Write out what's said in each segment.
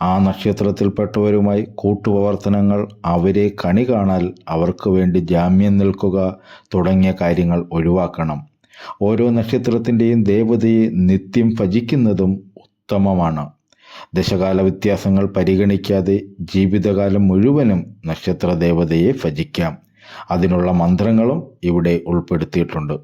ആ നക്ഷത്രത്തിൽപ്പെട്ടവരുമായി കൂട്ടുപ്രവർത്തനങ്ങൾ അവരെ കണി കാണാൽ അവർക്ക് വേണ്ടി ജാമ്യം നിൽക്കുക തുടങ്ങിയ കാര്യങ്ങൾ ഒഴിവാക്കണം. ഓരോ നക്ഷത്രത്തിന്റെയും ദേവതയെ നിത്യം ഭജിക്കുന്നതും ഉത്തമമാണ്. ദശകാല വ്യത്യാസങ്ങൾ പരിഗണിക്കാതെ ജീവിതകാലം മുഴുവനും നക്ഷത്ര ദേവതയെ ഭജിക്കാം. അതിനുള്ള മന്ത്രങ്ങളും ഇവിടെ ഉൾപ്പെടുത്തിയിട്ടുണ്ട്.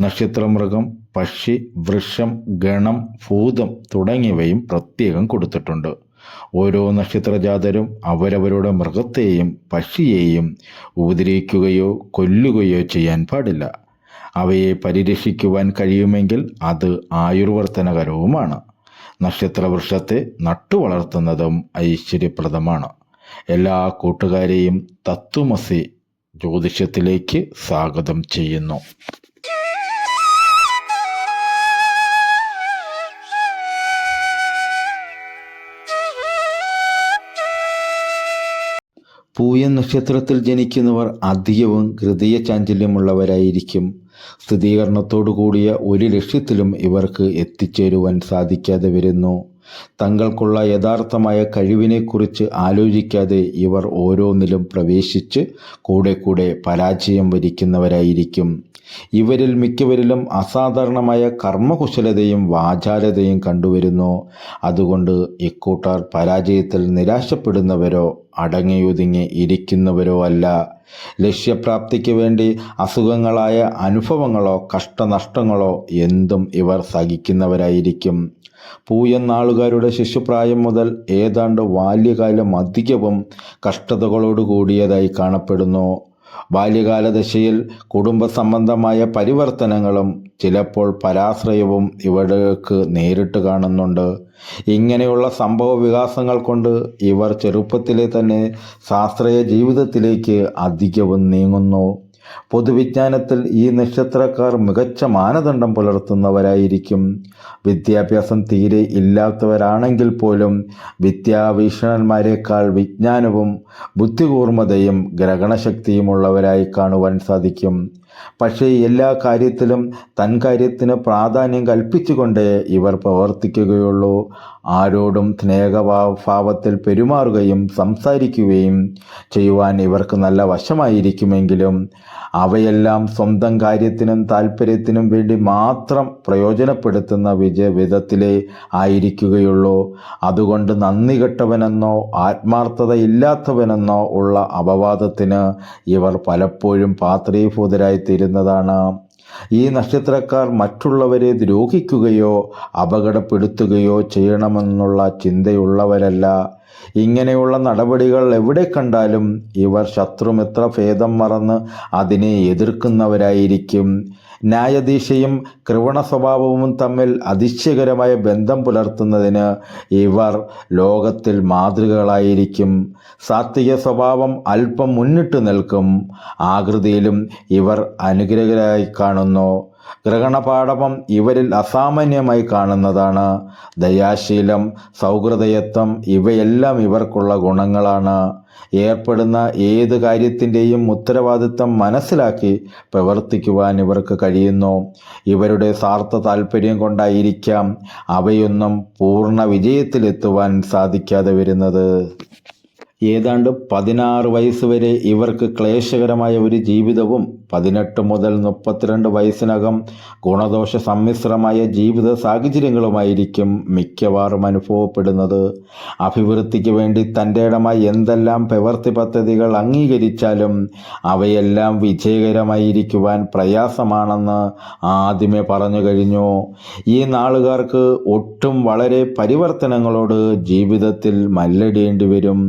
നക്ഷത്രമൃഗം പക്ഷി വൃക്ഷം ഗണം ഭൂതം തുടങ്ങിയവയും പ്രത്യേകം കൊടുത്തിട്ടുണ്ട്. ഓരോ നക്ഷത്രജാതരും അവരവരുടെ മൃഗത്തെയും പക്ഷിയെയും ഉപദ്രവിക്കുകയോ കൊല്ലുകയോ ചെയ്യാൻ പാടില്ല. അവയെ പരിരക്ഷിക്കുവാൻ കഴിയുമെങ്കിൽ അത് ആയുർവർത്തനകരവുമാണ്. നക്ഷത്രവൃക്ഷത്തെ നട്ടുവളർത്തുന്നതും ഐശ്വര്യപ്രദമാണ്. എല്ലാ കൂട്ടുകാരെയും തത്വമസി ജ്യോതിഷത്തിലേക്ക് സ്വാഗതം ചെയ്യുന്നു. പൂയൻ നക്ഷത്രത്തിൽ ജനിക്കുന്നവർ അധികവും ഹൃദയ ചാഞ്ചല്യമുള്ളവരായിരിക്കും സ്ഥിരീകരണത്തോടു കൂടിയ ഒരു ലക്ഷ്യത്തിലും ഇവർക്ക് എത്തിച്ചേരുവാൻ സാധിക്കാതെ വരുന്നു. തങ്ങൾക്കുള്ള യഥാർത്ഥമായ കഴിവിനെക്കുറിച്ച് ആലോചിക്കാതെ ഇവർ ഓരോന്നിലും പ്രവേശിച്ച് കൂടെ കൂടെ പരാജയം വരിക്കുന്നവരായിരിക്കും. ഇവരിൽ മിക്കവരിലും അസാധാരണമായ കർമ്മകുശലതയും വാചാലതയും കണ്ടുവരുന്നു. അതുകൊണ്ട് ഇക്കൂട്ടർ പരാജയത്തിൽ നിരാശപ്പെടുന്നവരോ അടങ്ങിയൊതുങ്ങി ഇരിക്കുന്നവരോ അല്ല. ലക്ഷ്യപ്രാപ്തിക്ക് വേണ്ടി അസുഖങ്ങളായ അനുഭവങ്ങളോ കഷ്ടനഷ്ടങ്ങളോ എന്തും ഇവർ സഹിക്കുന്നവരായിരിക്കും. പൂയനാളുകാരുടെ ശിശുപ്രായം മുതൽ ഏതാണ്ട് ബാല്യകാലം അധികവും കഷ്ടതകളോട് കൂടിയതായി കാണപ്പെടുന്നു. ബാല്യകാല ദശയിൽ കുടുംബ സംബന്ധമായ പരിവർത്തനങ്ങളും ചിലപ്പോൾ പരാശ്രയവും ഇവർക്ക് നേരിട്ട് കാണുന്നുണ്ട്. ഇങ്ങനെയുള്ള സംഭവ വികാസങ്ങൾ കൊണ്ട് ഇവർ ചെറുപ്പത്തിലെ തന്നെ ശാസ്ത്രീയ ജീവിതത്തിലേക്ക് അധികവും നീങ്ങുന്നു. പൊതുവിജ്ഞാനത്തിൽ ഈ നക്ഷത്രക്കാർ മികച്ച മാനദണ്ഡം പുലർത്തുന്നവരായിരിക്കും. വിദ്യാഭ്യാസം തീരെ ഇല്ലാത്തവരാണെങ്കിൽ പോലും വിദ്യാഭീഷണന്മാരെക്കാൾ വിജ്ഞാനവും ബുദ്ധികൂർമ്മതയും ഗ്രഹണശക്തിയുമുള്ളവരായി കാണുവാൻ സാധിക്കും. പക്ഷേ എല്ലാ കാര്യത്തിലും തൻ കാര്യത്തിന് പ്രാധാന്യം കൽപ്പിച്ചുകൊണ്ടേ ഇവർ പ്രവർത്തിക്കുകയുള്ളൂ. ആരോടും സ്നേഹഭാവത്തിൽ പെരുമാറുകയും സംസാരിക്കുകയും ചെയ്യുവാൻ ഇവർക്ക് നല്ല വശമായിരിക്കുമെങ്കിലും അവയെല്ലാം സ്വന്തം കാര്യത്തിനും താല്പര്യത്തിനും വേണ്ടി മാത്രം പ്രയോജനപ്പെടുത്തുന്ന വിജയ വിധത്തിലേ ആയിരിക്കുകയുള്ളൂ. അതുകൊണ്ട് നന്ദി കെട്ടവനെന്നോ ആത്മാർത്ഥത ഇല്ലാത്തവനെന്നോ ഉള്ള അപവാദത്തിന് ഇവർ പലപ്പോഴും പാത്രീഭൂതരായി തീരുന്നതാണ് ഈ നക്ഷത്രക്കാർ മറ്റുള്ളവരെ ദ്രോഹിക്കുകയോ അപകടപ്പെടുത്തുകയോ ചെയ്യണമെന്നുള്ള ചിന്തയുള്ളവരല്ല. ഇങ്ങനെയുള്ള നടപടികൾ എവിടെ കണ്ടാലും ഇവർ ശത്രുമിത്ര ഭേദം മറന്ന് അതിനെ എതിർക്കുന്നവരായിരിക്കും. ന്യായധീശയും കൃവണ സ്വഭാവവും തമ്മിൽ അതിശയകരമായ ബന്ധം പുലർത്തുന്നതിന് ഇവർ ലോകത്തിൽ മാതൃകകളായിരിക്കും. സാത്വിക സ്വഭാവം അല്പം മുന്നിട്ട് നിൽക്കും. ആകൃതിയിലും ഇവർ അനുഗ്രഹരായി കാണുന്നു. ഗ്രഹണപാഠവം ഇവരിൽ അസാമാന്യമായി കാണുന്നതാണ്. ദയാശീലം സൗഹൃദയത്വം ഇവയെല്ലാം ഇവർക്കുള്ള ഗുണങ്ങളാണ്. ഏർപ്പെടുന്ന ഏത് കാര്യത്തിന്റെയും ഉത്തരവാദിത്തം മനസ്സിലാക്കി പ്രവർത്തിക്കുവാൻ ഇവർക്ക് കഴിയുന്നു. ഇവരുടെ സ്വാർത്ഥ താല്പര്യം കൊണ്ടായിരിക്കാം അവയൊന്നും പൂർണ വിജയത്തിലെത്തുവാൻ സാധിക്കാതെ വരുന്നത്. ഏതാണ്ട് പതിനാറ് വയസ്സ് വരെ ഇവർക്ക് ക്ലേശകരമായ ഒരു ജീവിതവും പതിനെട്ട് മുതൽ മുപ്പത്തിരണ്ട് വയസ്സിനകം ഗുണദോഷ സമ്മിശ്രമായ ജീവിത സാഹചര്യങ്ങളുമായിരിക്കും മിക്കവാറും അനുഭവപ്പെടുന്നത്. അഭിവൃദ്ധിക്ക് വേണ്ടി തന്റെ ഇടമായി എന്തെല്ലാം പ്രവൃത്തി പദ്ധതികൾ അംഗീകരിച്ചാലും അവയെല്ലാം വിജയകരമായിരിക്കുവാൻ പ്രയാസമാണെന്ന് ആദ്യമേ പറഞ്ഞു കഴിഞ്ഞു. ഈ നാളുകാർക്ക് ഒട്ടും വളരെ പരിവർത്തനങ്ങളോട് ജീവിതത്തിൽ മല്ലടിയേണ്ടി വരും.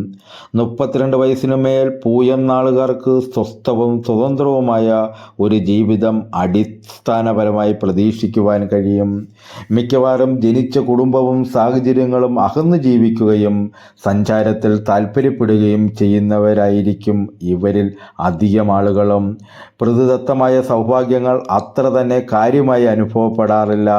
മുപ്പത്തിരണ്ട് വയസ്സിനു മേൽ പൂയം നാളുകാർക്ക് സ്വസ്ഥവും സ്വതന്ത്രവുമായ സുഖകരമായ ഒരു ജീവിതം അടിസ്ഥാനപരമായി പ്രതീക്ഷിക്കുവാൻ കഴിയും. മിക്കവാറും ജനിച്ച കുടുംബവും സാഹചര്യങ്ങളും അകന്നു ജീവിക്കുകയും സഞ്ചാരത്തിൽ താല്പര്യപ്പെടുകയും ചെയ്യുന്നവരായിരിക്കും ഇവരിൽ അധികം ആളുകളും. പ്രതിദത്തമായ സൗഭാഗ്യങ്ങൾ അത്ര തന്നെ കാര്യമായി അനുഭവപ്പെടാറില്ല.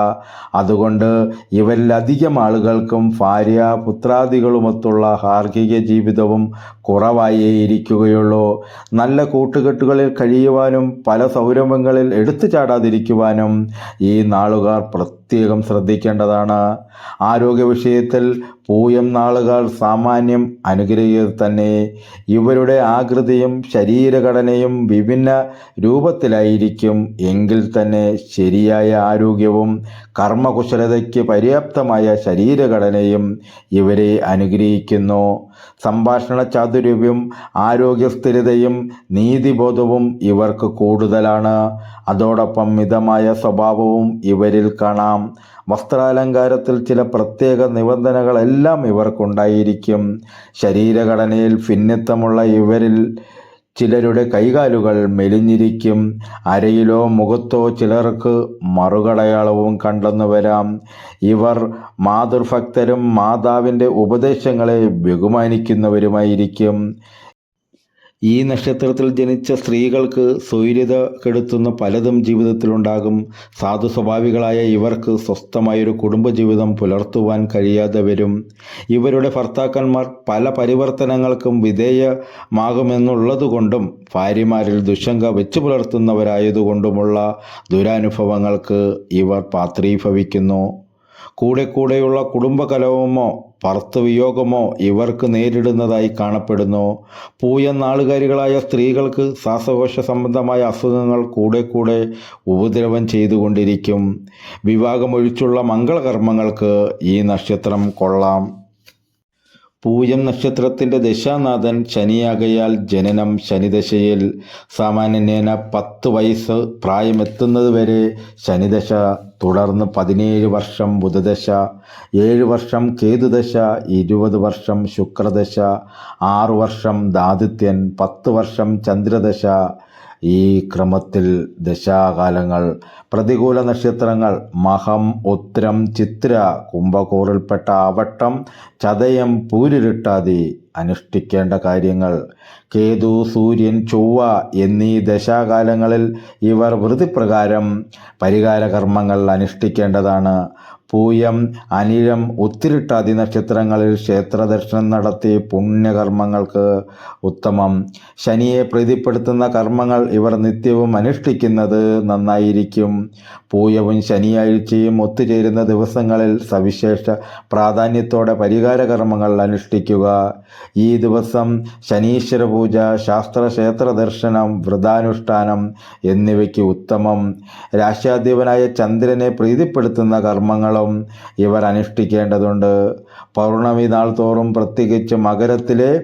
അതുകൊണ്ട് ഇവരിൽ അധികം ആളുകൾക്കും ഭാര്യ പുത്രാദികളുമൊത്തുള്ള ഗാർഹിക ജീവിതവും കുറവായേ ഇരിക്കുകയുള്ളൂ നല്ല കൂട്ടുകെട്ടുകളിൽ കഴിയുവാനും പല സൗരഭങ്ങളിൽ എടുത്തു ചാടാതിരിക്കുവാനും ഈ നാളുകാർ പ്രത്യേകം ശ്രദ്ധിക്കേണ്ടതാണ്. ആരോഗ്യ വിഷയത്തിൽ പൂയം നാളുകൾ സാമാന്യം അനുഗ്രഹീയർ തന്നെ. ഇവരുടെ ആകൃതിയും ശരീരഘടനയും വിഭിന്ന രൂപത്തിലായിരിക്കും. എങ്കിൽ തന്നെ ശരിയായ ആരോഗ്യവും കർമ്മകുശലതയ്ക്ക് പര്യാപ്തമായ ശരീരഘടനയും ഇവരെ അനുഗ്രഹിക്കുന്നു. സംഭാഷണ ചാതുര്യവും ആരോഗ്യസ്ഥിരതയും നീതിബോധവും ഇവർക്ക് കൂടുതലാണ്. അതോടൊപ്പം മിതമായ സ്വഭാവവും ഇവരിൽ കാണാം. വസ്ത്രാലങ്കാരത്തിൽ ചില പ്രത്യേക നിബന്ധനകളെല്ലാം ഇവർക്കുണ്ടായിരിക്കും. ശരീരഘടനയിൽ ഭിന്നിത്തമുള്ള ഇവരിൽ ചിലരുടെ കൈകാലുകൾ മെലിഞ്ഞിരിക്കും. അരയിലോ മുഖത്തോ ചിലർക്ക് മറുകടയാളവും കണ്ടെന്നു വരാം. ഇവർ മാതൃഭക്തരും മാതാവിന്റെ ഉപദേശങ്ങളെ ബഹുമാനിക്കുന്നവരുമായിരിക്കും. ഈ നക്ഷത്രത്തിൽ ജനിച്ച സ്ത്രീകൾക്ക് സ്വൈര്യത കെടുത്തുന്ന പലതും ജീവിതത്തിലുണ്ടാകും. സാധു സ്വഭാവികളായ ഇവർക്ക് സ്വസ്ഥമായൊരു കുടുംബജീവിതം പുലർത്തുവാൻ കഴിയാതെ വരും. ഇവരുടെ ഭർത്താക്കന്മാർ പല പരിവർത്തനങ്ങൾക്കും വിധേയമാകുമെന്നുള്ളതുകൊണ്ടും ഭാര്യമാരിൽ ദുശങ്ക വെച്ചു പുലർത്തുന്നവരായതുകൊണ്ടുമുള്ള ദുരാനുഭവങ്ങൾക്ക് ഇവർ പാത്രീഭവിക്കുന്നു. കൂടെ കൂടെയുള്ള കുടുംബകലവമോ ഭർത്തൃവിയോഗമോ ഇവർക്ക് നേരിടുന്നതായി കാണപ്പെടുന്നു. പൂയ നാളുകാരികളായ സ്ത്രീകൾക്ക് ശ്വാസകോശ സംബന്ധമായ അസുഖങ്ങൾ കൂടെ കൂടെ ഉപദ്രവം ചെയ്തുകൊണ്ടിരിക്കും. വിവാഹമൊഴിച്ചുള്ള മംഗളകർമ്മങ്ങൾക്ക് ഈ നക്ഷത്രം കൊള്ളാം. പൂയം നക്ഷത്രത്തിന്റെ ദശാനാഥൻ ശനിയാകയാൽ ജനനം ശനിദശയിൽ. സാമാന്യനേന പത്ത് വയസ്സ് പ്രായമെത്തുന്നതുവരെ ശനിദശ തുടർന്ന് പതിനേഴ് വർഷം ബുധദശ ഏഴ് വർഷം കേതുദശ ഇരുപത് വർഷം ശുക്രദശ ആറു വർഷം ദാതിത്യൻ പത്ത് വർഷം ചന്ദ്രദശ ഈ ക്രമത്തിൽ ദശാകാലങ്ങൾ പ്രതികൂല നക്ഷത്രങ്ങൾ മഹം ഉത്രം ചിത്ര കുംഭകൂറിൽപ്പെട്ട അവട്ടം ചതയം പൂരിരുട്ടാതി അനുഷ്ഠിക്കേണ്ട കാര്യങ്ങൾ. കേതു സൂര്യൻ ചൊവ്വ എന്നീ ദശാകാലങ്ങളിൽ ഇവർ വൃതിപ്രകാരം പരിഹാര കർമ്മങ്ങൾ അനുഷ്ഠിക്കേണ്ടതാണ്. പൂയം അനിഴം ഉത്തിരിട്ടാതി നക്ഷത്രങ്ങളിൽ ക്ഷേത്രദർശനം നടത്തി പുണ്യകർമ്മങ്ങൾക്ക് ഉത്തമം. ശനിയെ പ്രീതിപ്പെടുത്തുന്ന കർമ്മങ്ങൾ ഇവർ നിത്യവും അനുഷ്ഠിക്കുന്നത് നന്നായിരിക്കും. പൂയവും ശനിയാഴ്ചയും ഒത്തുചേരുന്ന ദിവസങ്ങളിൽ സവിശേഷ പ്രാധാന്യത്തോടെ പരിഹാര കർമ്മങ്ങൾ അനുഷ്ഠിക്കുക. ഈ ദിവസം ശനീശ്വര പൂജ ശാസ്ത്ര ക്ഷേത്ര ദർശനം വ്രതാനുഷ്ഠാനം എന്നിവയ്ക്ക് ഉത്തമം. രാശ്യാധിപനായ ചന്ദ്രനെ പ്രീതിപ്പെടുത്തുന്ന കർമ്മങ്ങളും ഇവർ അനുഷ്ഠിക്കേണ്ടതുണ്ട്. പൗർണമി നാൾ തോറും പ്രത്യേകിച്ച് മകരത്തിലെ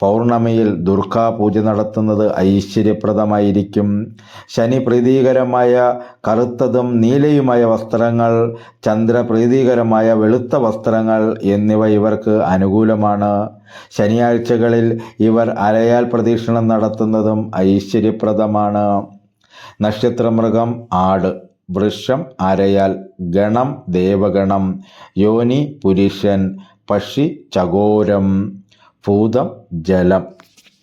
പൗർണമിയിൽ ദുർഗാ പൂജ നടത്തുന്നത് ഐശ്വര്യപ്രദമായിരിക്കും. ശനി പ്രീതികരമായ കറുത്തതും നീലയുമായ വസ്ത്രങ്ങൾ ചന്ദ്ര പ്രീതികരമായ വെളുത്ത വസ്ത്രങ്ങൾ എന്നിവ ഇവർക്ക് അനുകൂലമാണ്. ശനിയാഴ്ചകളിൽ ഇവർ അരയാൽ പ്രദക്ഷിണം നടത്തുന്നതും ഐശ്വര്യപ്രദമാണ്. നക്ഷത്രമൃഗം ആട്. വൃക്ഷം അരയാൽ ഗണം ദേവഗണം യോനി പുരുഷൻ പക്ഷി ചകോരം ഭൂതം ജലം.